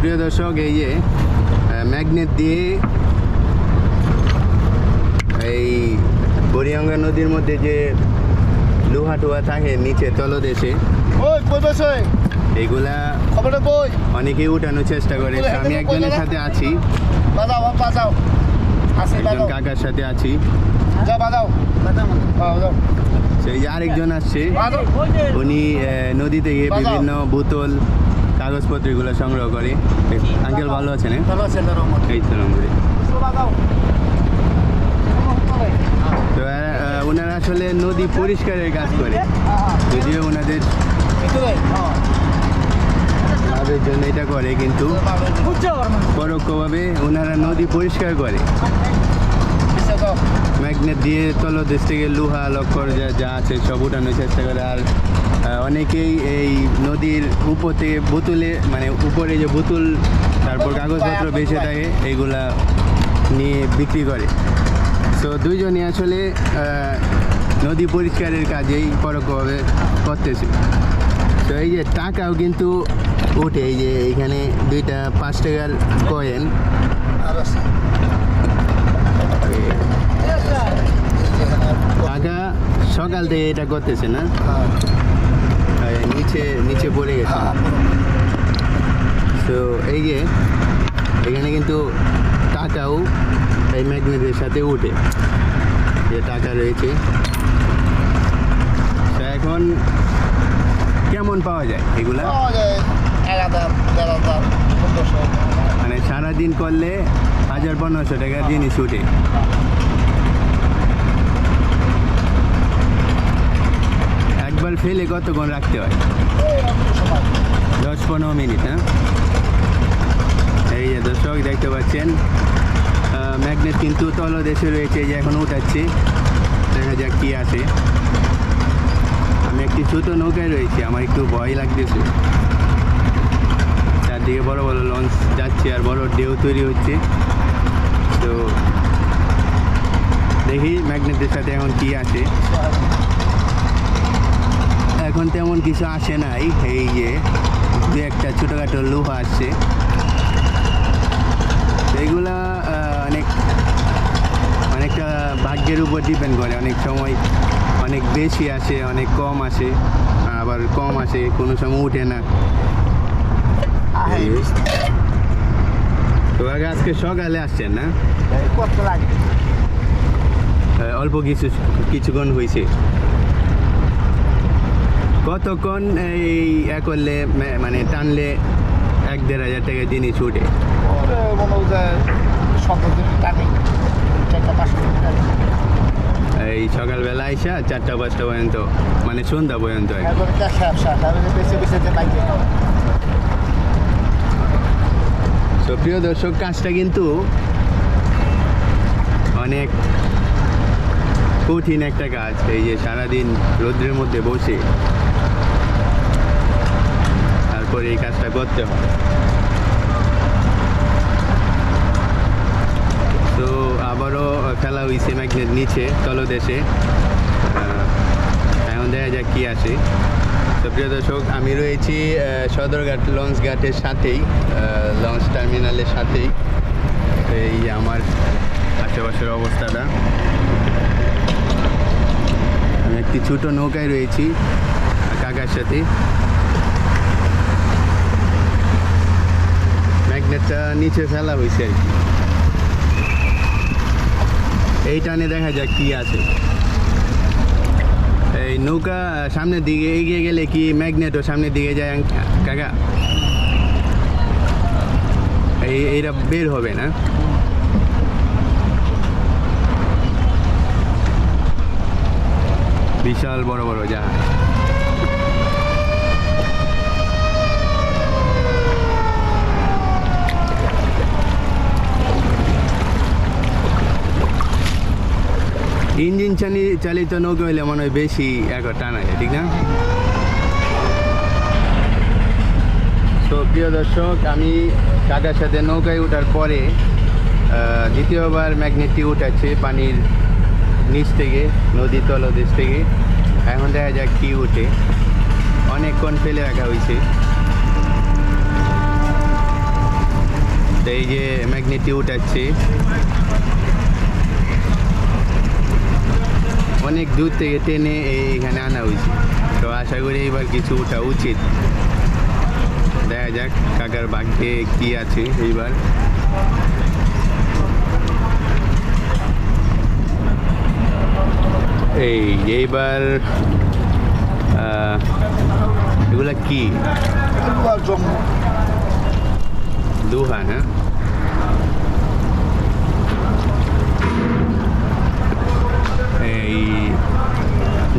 প্রিয় দর্শক এই যে ম্যাগনেট দিয়ে এই বরিয়াঙ্গা নদীর মধ্যে যে লোহা টোহা থাকে নিচে তলদেশে কই অনেকেই উঠানোর চেষ্টা করে আমি একজনের সাথে আছি। একজন কাকার সাথে আছি। যা বাজাও। বাজাও সেই আরেকজন আসছে। উনি আহ, নদী থেকে বিভিন্ন বোতল কাগজপত্র এগুলো সংগ্রহ করে। আঙ্কেল ভালো আছেন হ্যাঁ? ভালো আছে মত এই তো। তো ওনারা আসলে নদী পরিষ্কারের কাজ করে। যদিও ওনাদের লাভের জন্য এটা করে কিন্তু পরোক্ষভাবে ওনারা নদী পরিষ্কার করে। ম্যাগনেট দিয়ে তলদেশ থেকে লোহা লক্কর যা যা আছে সব উঠানোর চেষ্টা করে। আর অনেকেই এই নদীর উপর থেকে বোতলে মানে উপরে যে বোতল, তারপর কাগজপত্র বেঁচে থাকে এইগুলা নিয়ে বিক্রি করে। তো দুইজনই আসলে নদী পরিষ্কারের কাজেই পরোক্ষভাবে করতেছে। তো এই যে টাকাও কিন্তু ওঠে, এই যে এখানে দুইটা পাঁচ টাকার কয়েন সকাল থেকে এটা করতেছে না? নিচে নিচে পড়ে গেছে। তো এই যে এখানে কিন্তু টাকাও এই ম্যাগনেটের সাথে উঠে। যে টাকা রয়েছে। তো এখন কেমন পাওয়া যায় এগুলা? মানে সারাদিন করলে হাজার পনেরোশো টাকার জিনিস উঠে একবার ফেলে কতক্ষণ রাখতে হয়? দশ পনেরো মিনিট হ্যাঁ? এই যে দর্শক, দেখতে পাচ্ছেন ম্যাগনেট কিন্তু তলদেশে রয়েছে যে এখন উঠাচ্ছি। দেখা যাক কী আছে। আমি একটি ছোটো নৌকায় রয়েছি, আমার একটু ভয় লাগতেছে। চারদিকে বড় বড় লঞ্চ যাচ্ছে আর বড় ঢেউ তৈরি হচ্ছে। তো দেখি ম্যাগনেটের সাথে এখন কী আছে। এখন তেমন কিছু আসে নাই এই যে দু একটা ছোটোখাটো লোহা আসছে। এগুলা অনেক অনেকটা ভাগ্যের উপর ডিপেন্ড করে। অনেক সময় অনেক বেশি আসে অনেক কম আসে আবার কম আসে কোনো সময় উঠে না। তো আগে আজকে সকালে আসছেন না? অল্প কিছু কিছুক্ষণ হয়েছে। কতক্ষণ এই এ করলে মানে টানলে এক দেড় হাজার টাকা জিনিস উঠে? এই সকালবেলা আইসা চারটা পাঁচটা পর্যন্ত মানে সন্ধ্যা পর্যন্ত তো প্রিয় দর্শক কাজটা কিন্তু অনেক কঠিন একটা কাজ এই যে সারাদিন রোদ্রের মধ্যে বসে। তারপরে এই কাজটা করতে হয়। তো আবারও খেলা হয়েছে ম্যাগনেট নিচে, তলদেশে। এখন দেখা যাক কি আসে। তো প্রিয় দর্শক, আমি রয়েছি সদরঘাট লঞ্চ ঘাটের সাথেই লঞ্চ টার্মিনালের সাথেই। এই আমার আশেপাশের অবস্থাটা। আমি একটি ছোট নৌকায় রয়েছি, কাকার সাথে। ম্যাগনেটটা নিচে ফেলা হয়েছে আর কি। এই টানে দেখা যাক কি আছে। এই নৌকা সামনের দিকে এগিয়ে গেলে কি ম্যাগনেটও সামনের দিকে যায় কাকা? এই, এইটা বের হবে না? বিশাল বড় বড় জাহাজ। ইঞ্জিন চালি, চালিত নৌকা হলে মনে হয় বেশি একর টানা যায় ঠিক না? তো প্রিয় দর্শক, আমি কাকার সাথে নৌকায় ওঠার পরে দ্বিতীয়বার ম্যাগনেটটি উঠাচ্ছে পানির নিচ থেকে, নদী তলদেশ থেকে। এখন দেখা যাক কি উঠে। অনেকক্ষণ ফেলে রাখা হয়েছে তো এই যে ম্যাগনেটটি উঠাচ্ছে। অনেক দূর থেকে টেনে এইখানে আনা হয়েছে। তো আশা করি এবার কিছু ওঠা উচিত। দেখা যাক কাকার ভাগ্যে কি আছে এইবার। এই এইবার এগুলা কি? দুহা না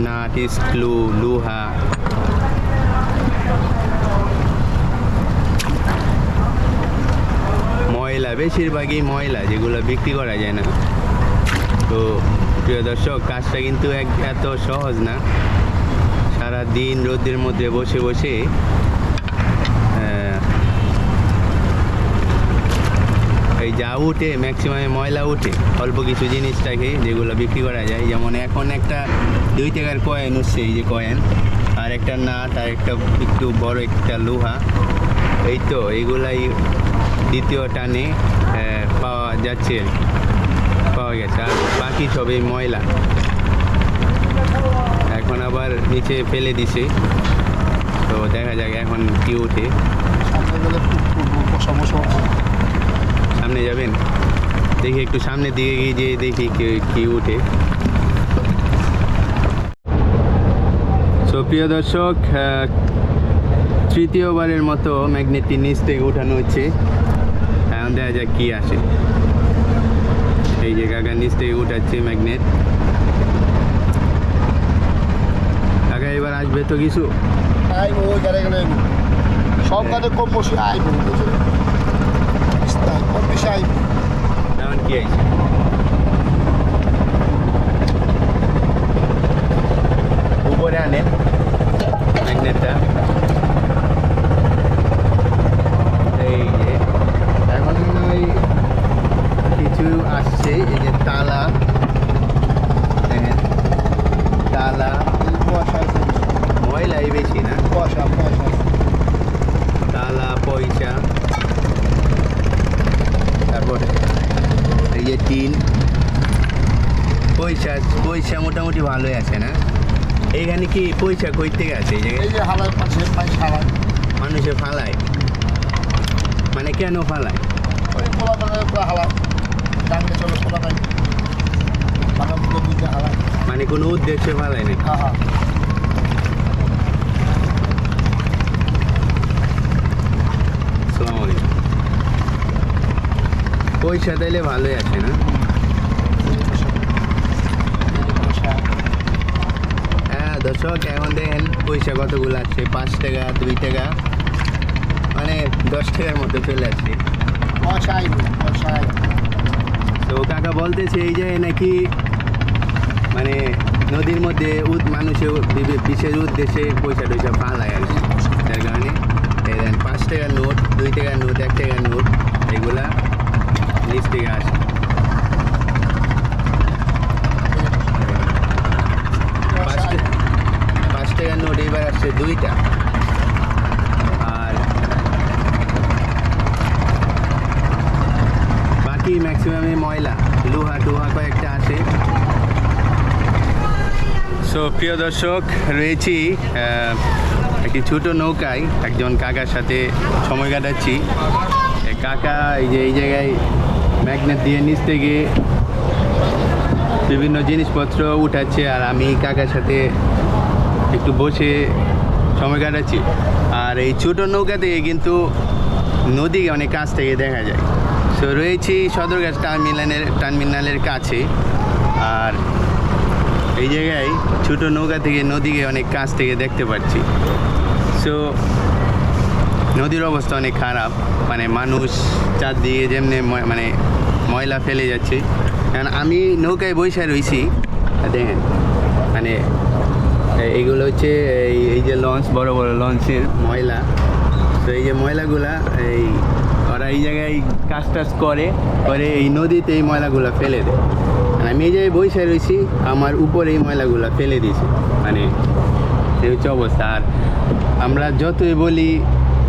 নাট স্ক্লু luha. ময়লা, বেশিরভাগই ময়লা, যেগুলো বিক্রি করা যায় না। তো, প্রিয় দর্শক, কাজটা কিন্তু এক এত সহজ না। সারা দিন রোদের মধ্যে বসে বসে এই যা উঠে ম্যাক্সিমামে ময়লা উঠে, অল্প কিছু জিনিস থাকে যেগুলো বিক্রি করা যায়, যেমন এখন একটা দুই টাকার কয়েন উঠছে, এই যে কয়েন আর একটা নাট, আর একটা একটু বড় একটা লোহা। এই তো এইগুলাই দ্বিতীয় টানে পাওয়া যাচ্ছে, পাওয়া গেছে। আর বাকি সব এই ময়লা। এখন আবার নিচে ফেলে দিছে। তো দেখা যাক এখন কি উঠে। সামনে যাবেন। দেখি একটু সামনের দিকে গিয়ে দেখি কি- উঠে। তো প্রিয় দর্শক তৃতীয়বারের মতো ম্যাগনেটটি নিচ থেকে উঠানো হচ্ছে। এখন দেখা যাক কি আসে। এই যে কাকা নিচ থেকে উঠাচ্ছে ম্যাগনেট। কাকা, এবার আসবে তো কিছু? সব কম বসে। বেশি আইব এখন কি আছে উপরে আনেন ম্যাগনেটটা এই যে এখন ওই কিছু আসছে এই যে তালা দেখেন তালা কুয়াশা আছে ময়লাই বেশি না কুয়াশা কুয়াশা তালা পয়সা তারপর এই যে টিন পয়সা পয়সা মোটামুটি ভালোই আছে না? এইখানে কি পয়সা কই থেকে আছে এই যে হালাই পাশে মাই মানুষে ফালায়। মানে কেন ফালায়? ওই পোলা মানে ডাঙ্গে চলে পোলা মানে মানে কোনো উদ্দেশ্যে ফালায় না? হ্যাঁ হ্যাঁ পয়সা দিলে ভালোই আছে, না? হ্যাঁ দর্শক, এখন দেখেন পয়সা কতগুলো আছে? পাঁচ টাকা, দুই টাকা মানে দশ টাকার মতো চলে আসছে। তো কাকা বলতেছে, এই যে নাকি মানে নদীর মধ্যে উদ- মানুষে বি- বিশেষ উদ্দেশ্যে পয়সা টয়সা পালায় আর কি। প্রিয় দর্শক, রয়েছি একটি ছোট নৌকায়। একজন কাকার সাথে সময় কাটাচ্ছি। কাকা এই যে, এই জায়গায় ম্যাগনেট দিয়ে নিচ থেকে বিভিন্ন জিনিসপত্র উঠাচ্ছে আর আমি কাকার সাথে একটু বসে সময় কাটাচ্ছি। আর এই ছোট নৌকা থেকে কিন্তু নদী অনেক কাছ থেকে দেখা যায়। তো রয়েছি সদরঘাট টার্মিনালের টার্মিনালের কাছে। আর এই জায়গায় ছোট নৌকা থেকে নদীকে অনেক কাছ থেকে দেখতে পাচ্ছি। সো নদীর অবস্থা অনেক খারাপ। মানে মানুষ চারদিকে যেমনি মানে ময়লা ফেলে যাচ্ছে। কারণ আমি নৌকায় বসে রয়েছি দেখেন মানে এইগুলো হচ্ছে এই এই যে লঞ্চ, বড় বড় লঞ্চের ময়লা। তো এই যে ময়লাগুলা, এই ওরা এই জায়গায় কাজ টাজ করে করে এই নদীতে এই ময়লাগুলো ফেলে দেয়। আমি এই জায়গায় বসে রয়েছি আমার উপরে ময়লাগুলো ফেলে দিয়েছে। মানে এই হচ্ছে অবস্থা। আর আমরা যতই বলি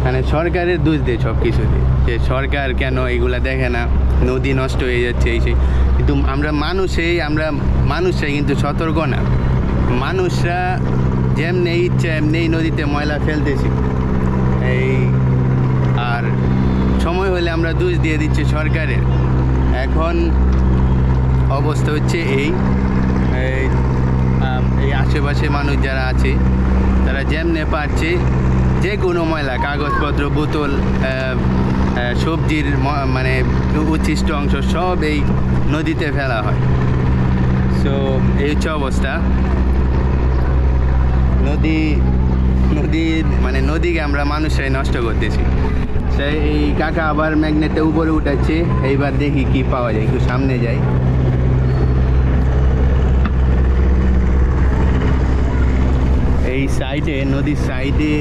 মানে সরকারের দোষ দেয় সব কিছুতে যে সরকার কেন এগুলা দেখে না? নদী নষ্ট হয়ে যাচ্ছে, এই সেই। কিন্তু আমরা মানুষেই, আমরা মানুষরাই কিন্তু সতর্ক না। মানুষরা যেমনি ইচ্ছা এমনি নদীতে ময়লা ফেলতেছি। এই, আর সময় হলে আমরা দোষ দিয়ে দিচ্ছি সরকারের। এখন অবস্থা হচ্ছে এই এই, আশেপাশে মানুষ যারা আছে তারা যেমনে পারছে যে কোনো ময়লা কাগজপত্র বোতল সবজির মানে উচ্ছিষ্ট অংশ সব এই নদীতে ফেলা হয়। সো এই হচ্ছে অবস্থা। নদী নদী মানে নদীকে আমরা মানুষরাই নষ্ট করতেছি। সেই এই কাকা আবার ম্যাগনেটে উপরে উঠাচ্ছে এইবার দেখি কি পাওয়া যায় একটু সামনে যাই। এই সাইডে নদীর সাইডে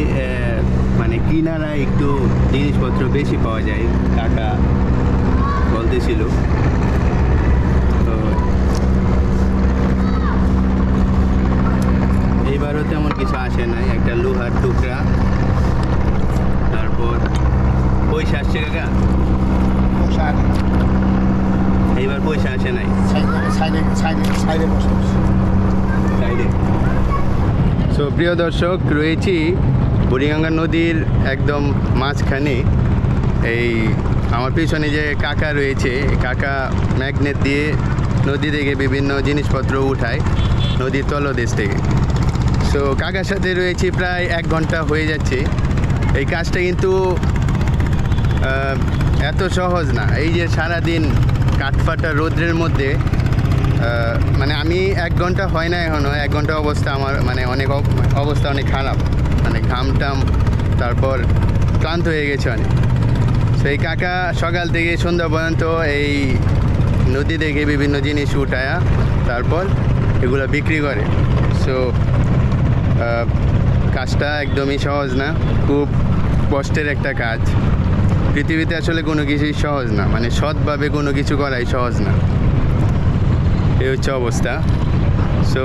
মানে কিনারা একটু জিনিসপত্র বেশি পাওয়া যায় কাকা বলতেছিল। তো এইবারও তেমন কিছু আসে নাই একটা লোহার টুকরা তারপর পয়সা আসছে কাকা? এইবার পয়সা আসে নাই। সাইডে সাইডে সাইডে বসে সাইডে সো প্রিয় দর্শক, রয়েছি বুড়িগঙ্গা নদীর একদম মাঝখানে। এই আমার পিছনে যে কাকা রয়েছে, কাকা ম্যাগনেট দিয়ে নদী থেকে বিভিন্ন জিনিসপত্র উঠায় নদীর তলদেশ থেকে। সো কাকার সাথে রয়েছি প্রায় এক ঘণ্টা হয়ে যাচ্ছে। এই কাজটা কিন্তু এত সহজ না। এই যে সারাদিন কাঠফাটা রোদ্রের মধ্যে মানে আমি এক ঘণ্টা হয় না এখনও এক ঘণ্টা অবস্থা আমার মানে অনেক অব- অবস্থা অনেক খারাপ। মানে ঘাম টাম, তারপর ক্লান্ত হয়ে গেছে অনেক। সেই কাকা সকাল থেকে সন্ধ্যা পর্যন্ত এই নদী থেকে বিভিন্ন জিনিস উঠায়া, তারপর এগুলো বিক্রি করে। সো কাজটা একদমই সহজ না, খুব কষ্টের একটা কাজ। পৃথিবীতে আসলে কোনো কিছুই সহজ না মানে সৎভাবে কোনো কিছু করাই সহজ না। এই হচ্ছে অবস্থা। সো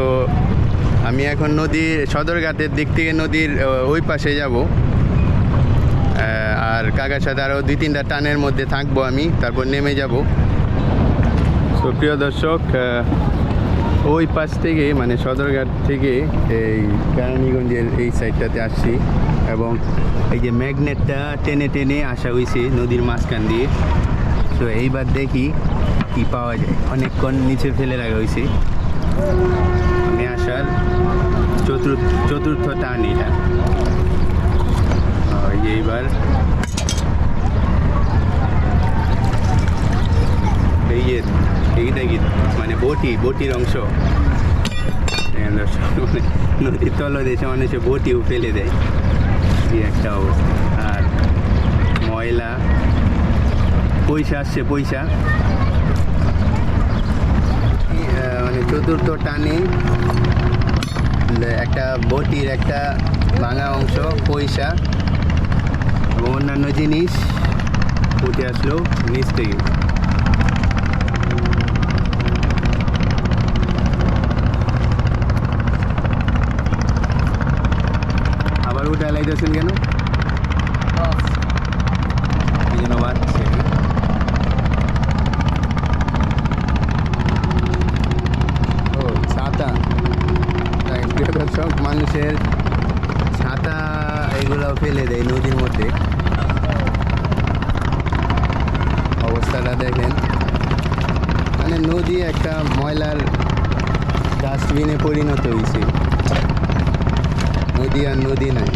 আমি এখন নদীর, সদরঘাটের দিক থেকে নদীর ওই পাশে যাব। আর কাকার সাথে আরও দুই তিনটা টানের মধ্যে থাকব আমি, তারপর নেমে যাব। সো প্রিয় দর্শক ওই পাশ থেকে মানে সদরঘাট থেকে এই কেরানীগঞ্জের এই সাইডটাতে আসছি এবং এই যে ম্যাগনেটটা টেনে টেনে আসা হয়েছে নদীর মাঝখান দিয়ে। তো এইবার দেখি কি পাওয়া যায়। অনেকক্ষণ নিচে ফেলে রাখা হয়েছে। আমি আসার চতুর্থ চতুর্থ টান এটা। এইবার এইটা কি মানে বটি, বটির অংশ। নদীর তলদেশে মানুষে বটিও ফেলে দেয়। একটা অবস্থা। আর ময়লা পয়সা আসছে, পয়সা। মানে চতুর্থ টানে একটা বটির একটা ভাঙা অংশ, পয়সা এবং অন্যান্য জিনিস উঠে আসলো নিচ থেকে। আবার উঠে লাইতেছেন কেন এই জন্য বাড়ছে ও ছাতা তাই প্রিয় দর্শক মানুষের ছাতা এগুলো ফেলে দেয় নদীর মধ্যে অবস্থাটা দেখেন মানে নদী একটা ময়লার ডাস্টবিনে পরিণত হয়েছে নদী আর নদী নাই।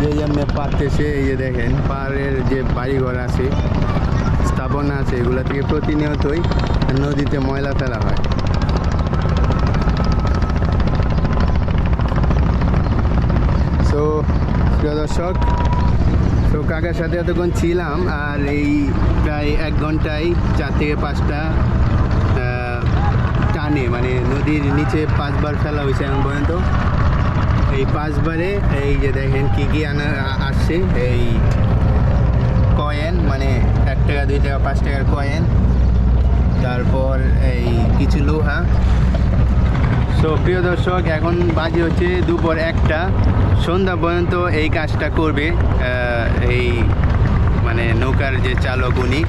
যে যেমনি পারতেছে, এই যে দেখেন পাহাড়ের যে বাড়িঘর আছে, স্থাপনা আছে, এগুলো থেকে প্রতিনিয়তই নদীতে ময়লা ফেলা হয়। সো প্রিয় দর্শক তো কাকার সাথে এতক্ষণ ছিলাম, আর এই প্রায় এক ঘন্টায় চার থেকে পাঁচটা টানে মানে নদীর নিচে পাঁচবার ফেলা হয়েছে এখন পর্যন্ত। এই পাঁচবারে এই যে দেখেন কি কি আনা, আসছে, এই কয়েন মানে এক টাকা, দুই টাকা, পাঁচ টাকার কয়েন। তারপর এই কিছু লোহা। সো প্রিয় দর্শক, এখন বাজে হচ্ছে দুপুর একটা। সন্ধ্যা পর্যন্ত এই কাজটা করবে এই মানে নৌকার যে চালক উনি।